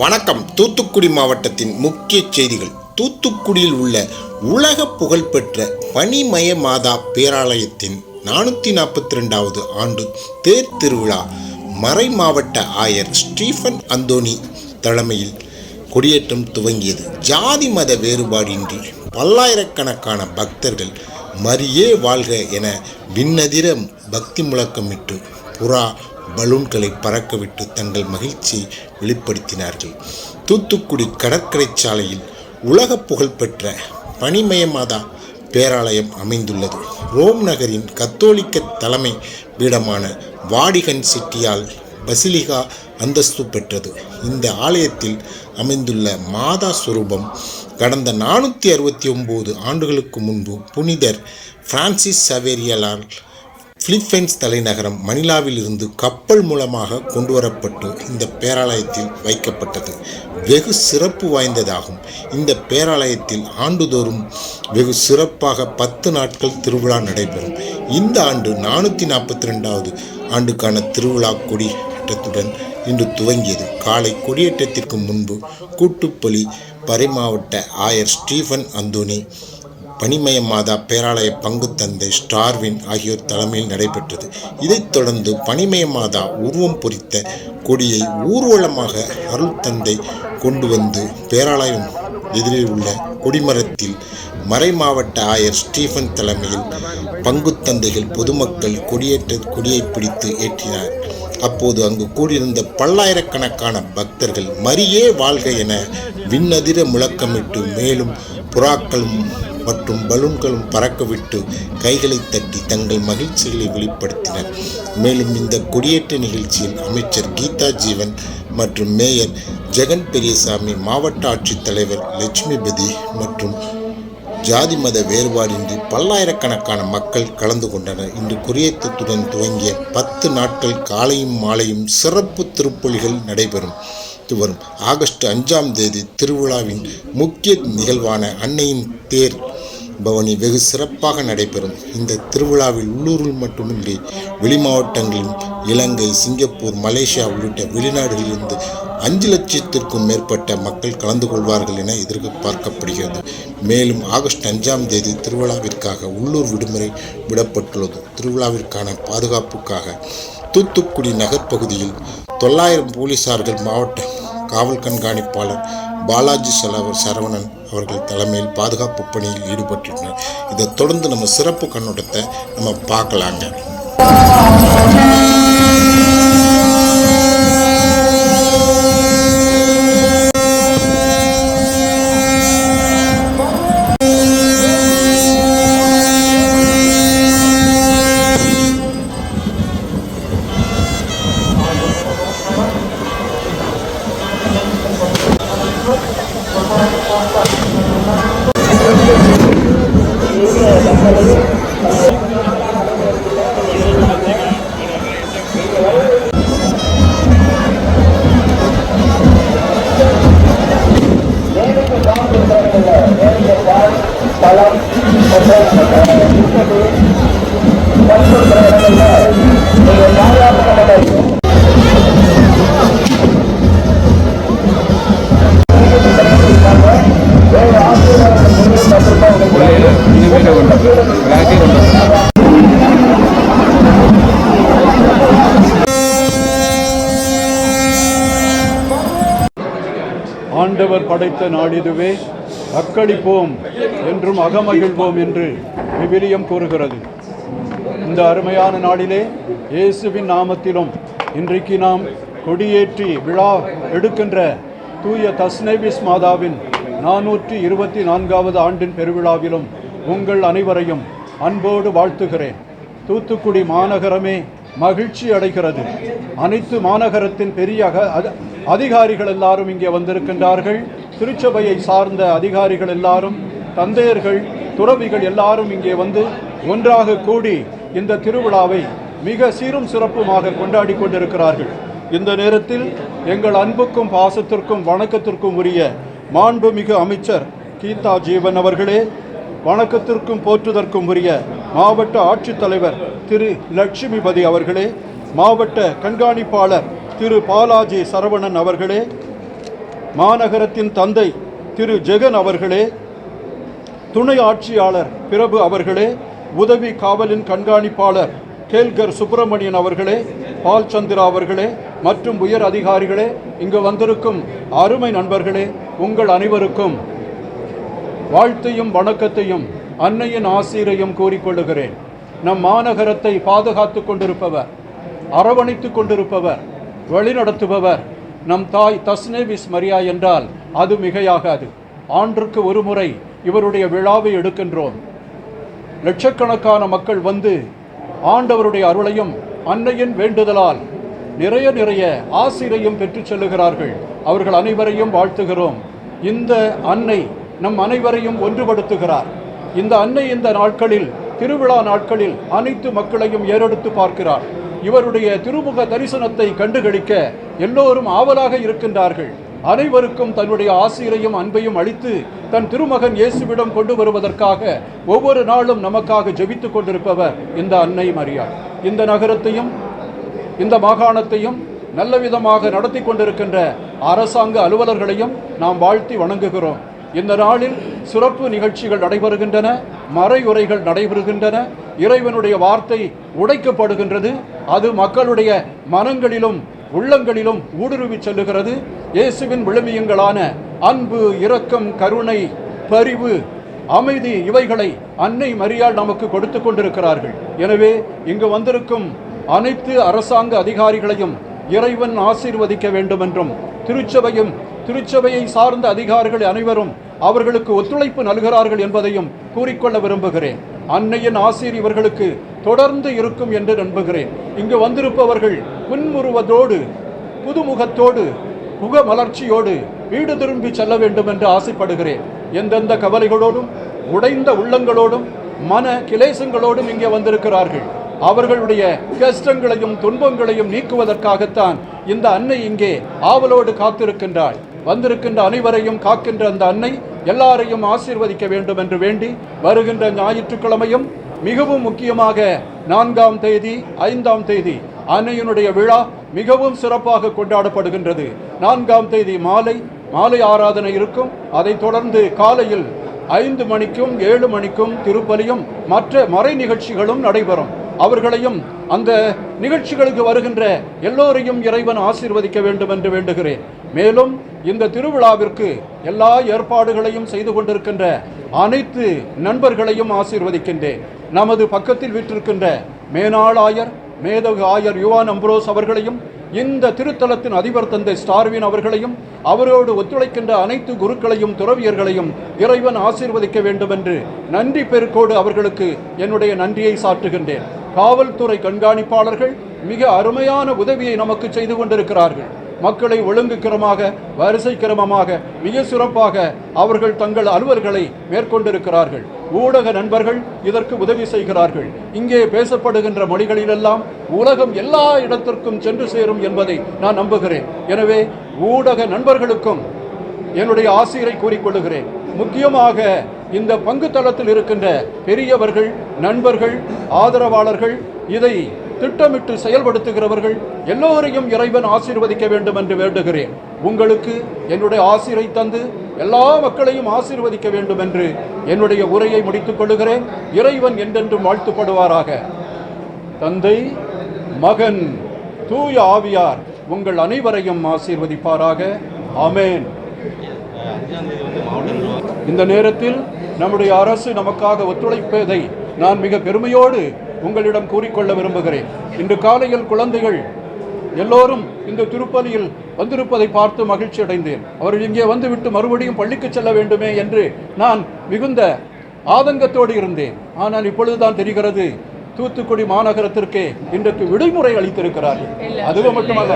வணக்கம். தூத்துக்குடி மாவட்டத்தின் முக்கிய செய்திகள். தூத்துக்குடியில் உள்ள உலக புகழ்பெற்ற பனிமய மாதா பேராலயத்தின் நானூற்றி நாற்பத்தி ரெண்டாவது ஆண்டு தேர் திருவிழா மறை மாவட்ட ஆயர் ஸ்டீஃபன் அந்தோனி தலைமையில் கொடியேற்றம் துவங்கியது. ஜாதி மத வேறுபாடின்றி பல்லாயிரக்கணக்கான பக்தர்கள் மரியே வாழ்க என விண்ணதிர பக்தி முழக்கமிட்டு புறா பலூன்களை பறக்கவிட்டு தங்கள் மகிழ்ச்சியை வெளிப்படுத்தினார்கள். தூத்துக்குடி கடற்கரை சாலையில் உலக புகழ்பெற்ற பனிமயமாதா பேராலயம் அமைந்துள்ளது. ரோம் நகரின் கத்தோலிக்க தலைமை பீடமான வாடிகன் சிட்டியால் பசிலிகா அந்தஸ்து பெற்றது. இந்த ஆலயத்தில் அமைந்துள்ள மாதா சுரூபம் கடந்த நானூற்றி அறுபத்தி ஒம்பது ஆண்டுகளுக்கு முன்பு புனிதர் பிரான்சிஸ் சவேரியலால் பிலிப்பைன்ஸ் தலைநகரம் மணிலாவில் இருந்து கப்பல் மூலமாக கொண்டு வரப்பட்டு இந்த பேராலயத்தில் வைக்கப்பட்டது. வெகு சிறப்பு வாய்ந்ததாகும். இந்த பேராலயத்தில் ஆண்டுதோறும் வெகு சிறப்பாக பத்து நாட்கள் திருவிழா நடைபெறும். இந்த ஆண்டு நானூற்றி நாற்பத்தி ரெண்டாவது ஆண்டுக்கான திருவிழா கொடியேற்றத்துடன் இன்று துவங்கியது. காலை கொடியேற்றத்திற்கு முன்பு கூட்டுப்பலி பரிமாவட்ட ஆயர் ஸ்டீஃபன் அந்தோனி பனிமய மாதா பேராலய பங்கு தந்தை ஸ்டார்வின் ஆகியோர் தலைமையில் நடைபெற்றது. இதைத் தொடர்ந்து பனிமய மாதா உருவம் பொறித்த கொடியை ஊர்வலமாக அருள் தந்தை கொண்டு வந்து பேராலயம் எதிரில் உள்ள கொடிமரத்தில் மறை மாவட்ட ஆயர் ஸ்டீஃபன் தலைமையில் பங்கு தந்தைகள் பொதுமக்கள் கொடியேற்ற கொடியை பிடித்து ஏற்றினார். அப்போது அங்கு கூடியிருந்த பல்லாயிரக்கணக்கான பக்தர்கள் மரியே வாழ்க என விண்ணதிர முழக்கமிட்டு மேலும் புறாக்களும் மற்றும் பலூன்களும் பறக்கவிட்டு கைகளை தட்டி தங்கள் மகிழ்ச்சிகளை வெளிப்படுத்தினர். மேலும் இந்த கொடியேற்ற நிகழ்ச்சியில் அமைச்சர் கீதா ஜீவன் மற்றும் மேயர் ஜெகன் பெரியசாமி மாவட்ட ஆட்சித்தலைவர் லட்சுமிபதி மற்றும் ஜாதி மத வேறுபாடின்றி பல்லாயிரக்கணக்கான மக்கள் கலந்து கொண்டனர். இன்று குறியேற்றத்துடன் துவங்கிய பத்து நாட்கள் காலையும் மாலையும் சிறப்பு திருப்பலிகள் நடைபெறும். வரும் ஆகஸ்ட் அஞ்சாம் தேதி திருவிழாவின் முக்கிய நிகழ்வான அன்னையின் தேர் பவனி வெகு சிறப்பாக நடைபெறும். இந்த திருவிழாவில் உள்ளூரில் மட்டுமின்றி வெளி மாவட்டங்களிலும் இலங்கை சிங்கப்பூர் மலேசியா உள்ளிட்ட வெளிநாடுகளிலிருந்து அஞ்சு லட்சத்திற்கும் மேற்பட்ட மக்கள் கலந்து கொள்வார்கள் என எதிர்பார்க்கப்படுகிறது. மேலும் ஆகஸ்ட் அஞ்சாம் தேதி திருவிழாவிற்காக உள்ளூர் விடுமுறை விடப்பட்டுள்ளது. திருவிழாவிற்கான பாதுகாப்புக்காக தூத்துக்குடி நகர்ப்பகுதியில் தொள்ளாயிரம் போலீசார்கள் மாவட்ட காவல் கண்காணிப்பாளர் பாலாஜி செலவர் சரவணன் அவர்கள் தலைமையில் பாதுகாப்பு பணியில் ஈடுபட்டுள்ளனர். இதைத் தொடர்ந்து நம்ம சிறப்பு கண்ணோட்டத்தை நம்ம பார்க்கலாங்க. ஆண்டவர் படைத்த நாடிதுவே அக்கடிப்போம் என்றும் அகமகிழ்வோம் என்று விவிலியம் கூறுகிறது. இந்த அருமையான நாளிலே இயேசுவின் நாமத்திலும் இன்றைக்கு நாம் கொடியேற்றி விழா எடுக்கின்ற தூய தஸ்னேபிஸ் மாதாவின் நானூற்றி இருபத்தி நான்காவது ஆண்டின் பெருவிழாவிலும் உங்கள் அனைவரையும் அன்போடு வாழ்த்துகிறேன். தூத்துக்குடி மாநகரமே மகிழ்ச்சி அடைகிறது. அனைத்து மாநகரத்தின் பெரிய அதிகாரிகள் எல்லாரும் இங்கே வந்திருக்கின்றார்கள். திருச்சபையை சார்ந்த அதிகாரிகள் எல்லாரும் தந்தையர்கள் துறவிகள் எல்லாரும் இங்கே வந்து ஒன்றாக கூடி இந்த திருவிழாவை மிக சீரும் சிறப்புமாக கொண்டாடி கொண்டிருக்கிறார்கள். இந்த நேரத்தில் எங்கள் அன்புக்கும் பாசத்திற்கும் வணக்கத்திற்கும் உரிய மாண்புமிகு அமைச்சர் கீதா ஜீவன் அவர்களே வணக்கத்திற்கும் போற்றுதற்கும் உரிய மாவட்ட ஆட்சித்தலைவர் திரு லட்சுமிபதி அவர்களே மாவட்ட கண்காணிப்பாளர் திரு பாலாஜி சரவணன் அவர்களே மாநகரத்தின் தந்தை திரு ஜெகன் அவர்களே துணை ஆட்சியாளர் பிரபு அவர்களே உதவி காவலின் கண்காணிப்பாளர் கேல்கர் சுப்பிரமணியன் அவர்களே பால் சந்திரா அவர்களே மற்றும் உயர் அதிகாரிகளே இங்கு வந்திருக்கும் அருமை நண்பர்களே உங்கள் அனைவருக்கும் வாழ்த்தையும் வணக்கத்தையும் அன்னையின் ஆசீரையும் கூறிக்கொள்ளுகிறேன் நம் மாநகரத்தை பாதுகாத்து கொண்டிருப்பவர் அரவணைத்துக் கொண்டிருப்பவர் வழிநடத்துபவர். நம் தாய் தஸ்னேவிஸ் மரியா என்றால் அது மிகையாகாது. ஆண்டுக்கு ஒரு முறை இவருடைய விழாவை எடுக்கின்றோம். லட்சக்கணக்கான மக்கள் வந்து ஆண்டவருடைய அருளையும் அன்னையின் வேண்டுதலால் நிறைய நிறைய ஆசிரையும் பெற்றுச் செல்லுகிறார்கள். அவர்கள் அனைவரையும் வாழ்த்துகிறோம். இந்த அன்னை நம் அனைவரையும் ஒன்றுபடுத்துகிறார். இந்த அன்னை இந்த நாட்களில் திருவிழா நாட்களில் அனைத்து மக்களையும் ஏறெடுத்து பார்க்கிறார். இவருடைய திருமுக தரிசனத்தை கண்டுகளிக்க எல்லோரும் ஆவலாக இருக்கின்றார்கள். அனைவருக்கும் தன்னுடைய ஆசிரியையும் அன்பையும் அளித்து தன் திருமகன் இயேசுவிடம் கொண்டு வருவதற்காக ஒவ்வொரு நாளும் நமக்காக ஜெபித்துக் கொண்டிருப்பவர் இந்த அன்னை மரியா. இந்த நகரத்தையும் இந்த மாகாணத்தையும் நல்ல விதமாக நடத்தி கொண்டிருக்கின்ற அரசாங்க அலுவலர்களையும் நாம் வாழ்த்தி வணங்குகிறோம். இந்த நாளில் சிறப்பு நிகழ்ச்சிகள் நடைபெறுகின்றன மறையுரைகள் நடைபெறுகின்றன இறைவனுடைய வார்த்தை உடைக்கப்படுகின்றது அது மக்களுடைய மனங்களிலும் உள்ளங்களிலும் ஊடுருவி செல்லுகிறது. இயேசுவின் விழுமியங்களான அன்பு இரக்கம் கருணை பரிவு அமைதி இவைகளை அன்னை மரியாள் நமக்கு கொடுத்து கொண்டிருக்கிறார்கள். எனவே இங்கு வந்திருக்கும் அனைத்து அரசாங்க அதிகாரிகளையும் இறைவன் ஆசீர்வதிக்க வேண்டும் என்றும் திருச்சபையும் திருச்சபையை சார்ந்த அதிகாரிகள் அனைவரும் அவர்களுக்கு ஒத்துழைப்பு நல்கிறார்கள் என்பதையும் கூறிக்கொள்ள விரும்புகிறேன். அன்னையின் ஆசிரியர் இவர்களுக்கு தொடர்ந்து இருக்கும் என்று நம்புகிறேன். இங்கு வந்திருப்பவர்கள் புன்முறுவதோடு புதுமுகத்தோடு முக மலர்ச்சியோடு வீடு திரும்பி செல்ல வேண்டும் என்று ஆசைப்படுகிறேன். எந்தெந்த கவலைகளோடும் உடைந்த உள்ளங்களோடும் மன கிளேசங்களோடும் இங்கே வந்திருக்கிறார்கள். அவர்களுடைய கஷ்டங்களையும் துன்பங்களையும் நீக்குவதற்காகத்தான் இந்த அன்னை இங்கே ஆவலோடு காத்திருக்கின்றாள். வந்திருக்கின்ற அனைவரையும் காக்கின்ற அந்த அன்னை எல்லாரையும் ஆசீர்வதிக்க வேண்டும் என்று வேண்டி வருகின்ற ஞாயிற்றுக்கிழமையும் மிகவும் முக்கியமாக நான்காம் தேதி ஐந்தாம் தேதி அன்னையினுடைய விழா மிகவும் சிறப்பாக கொண்டாடப்படுகின்றது. நான்காம் தேதி மாலை மாலை ஆராதனை இருக்கும். அதைத் தொடர்ந்து காலையில் ஐந்து மணிக்கும் ஏழு மணிக்கும் திருப்பலியும் மற்ற மறை நிகழ்ச்சிகளும் நடைபெறும். அவர்களையும் அந்த நிகழ்ச்சிகளுக்கு வருகின்ற எல்லோரையும் இறைவன் ஆசீர்வதிக்க வேண்டும் என்று வேண்டுகிறேன். மேலும் இந்த திருவிழாவிற்கு எல்லா ஏற்பாடுகளையும் செய்து கொண்டிருக்கின்ற அனைத்து நண்பர்களையும் ஆசீர்வதிக்கின்றேன். நமது பக்கத்தில் விற்றிருக்கின்ற மேனாள் ஆயர் மேதகு ஆயர் யுவான் அம்ப்ரோஸ் அவர்களையும் இந்த திருத்தலத்தின் அதிபர் தந்தை ஸ்டார்வின் அவர்களையும் அவரோடு ஒத்துழைக்கின்ற அனைத்து குருக்களையும் துறவியர்களையும் இறைவன் ஆசீர்வதிக்க வேண்டும் என்று நன்றி பெருக்கோடு அவர்களுக்கு என்னுடைய நன்றியை சாற்றுகின்றேன். காவல்துறை கண்காணிப்பாளர்கள் மிக அருமையான உதவியை நமக்கு செய்து கொண்டிருக்கிறார்கள். மக்களை ஒழுங்குக்கிரமாக வரிசை கிரமமாக மிக சிறப்பாக அவர்கள் தங்கள் அலுவல்களை மேற்கொண்டிருக்கிறார்கள். ஊடக நண்பர்கள் இதற்கு உதவி செய்கிறார்கள். இங்கே பேசப்படுகின்ற மொழிகளிலெல்லாம் உலகம் எல்லா இடத்திற்கும் சென்று சேரும் என்பதை நான் நம்புகிறேன். எனவே ஊடக நண்பர்களுக்கும் என்னுடைய ஆசிரியரை கூறிக்கொள்கிறேன் முக்கியமாக இந்த பங்கு தளத்தில் இருக்கின்ற பெரியவர்கள் நண்பர்கள் ஆதரவாளர்கள் இதை திட்டமிட்டு செயல்படுத்துகிறவர்கள் எல்லோரையும் இறைவன் ஆசீர்வதிக்க வேண்டும் என்று வேண்டுகிறேன். உங்களுக்கு என்னுடைய ஆசிரை தந்து எல்லா மக்களையும் ஆசீர்வதிக்க வேண்டும் என்று என்னுடைய உரையை முடித்துக் கொள்கிறேன் இறைவன் என்றென்றும் வாழ்த்துப்படுவாராக. தந்தை மகன் தூய ஆவியார் உங்கள் அனைவரையும் ஆசீர்வதிப்பாராக. அமேன் இந்த நேரத்தில் நம்முடைய அரசு நமக்காக ஒத்துழைப்பதை நான் மிக பெருமையோடு உங்களிடம் கூறிக்கொள்ள விரும்புகிறேன். இன்று காலையில் குழந்தைகள் எல்லோரும் இந்த திருப்பலியில் வந்திருப்பதை பார்த்து மகிழ்ச்சி அடைந்தேன். அவர்கள் இங்கே வந்துவிட்டு மறுபடியும் பள்ளிக்கு செல்ல வேண்டுமே என்று நான் மிகுந்த ஆதங்கத்தோடு இருந்தேன். ஆனால் இப்பொழுதுதான் தெரிகிறது தூத்துக்குடி மாநகரத்திற்கு இன்றைக்கு விடுமுறை அளித்திருக்கிறார்கள். அதுவும் மட்டுமல்ல.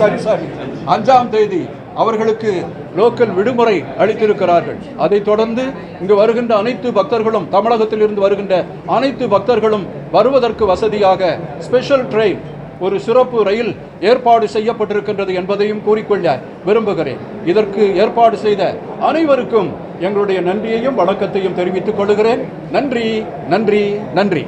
சரி சரி. அஞ்சாம் தேதி அவர்களுக்கு லோக்கல் விடுமுறை அளித்திருக்கிறார்கள். அதைத் தொடர்ந்து இங்கு வருகின்ற அனைத்து பக்தர்களும் தமிழகத்தில் இருந்து வருகின்ற அனைத்து பக்தர்களும் வருவதற்கு வசதியாக ஸ்பெஷல் ட்ரெயின் ஒரு சிறப்பு ரயில் ஏற்பாடு செய்யப்பட்டிருக்கின்றது என்பதையும் கூறிக்கொள்ள விரும்புகிறேன். இதற்கு ஏற்பாடு செய்த அனைவருக்கும் எங்களுடைய நன்றியையும் வணக்கத்தையும் தெரிவித்துக் கொள்கிறேன். நன்றி நன்றி நன்றி.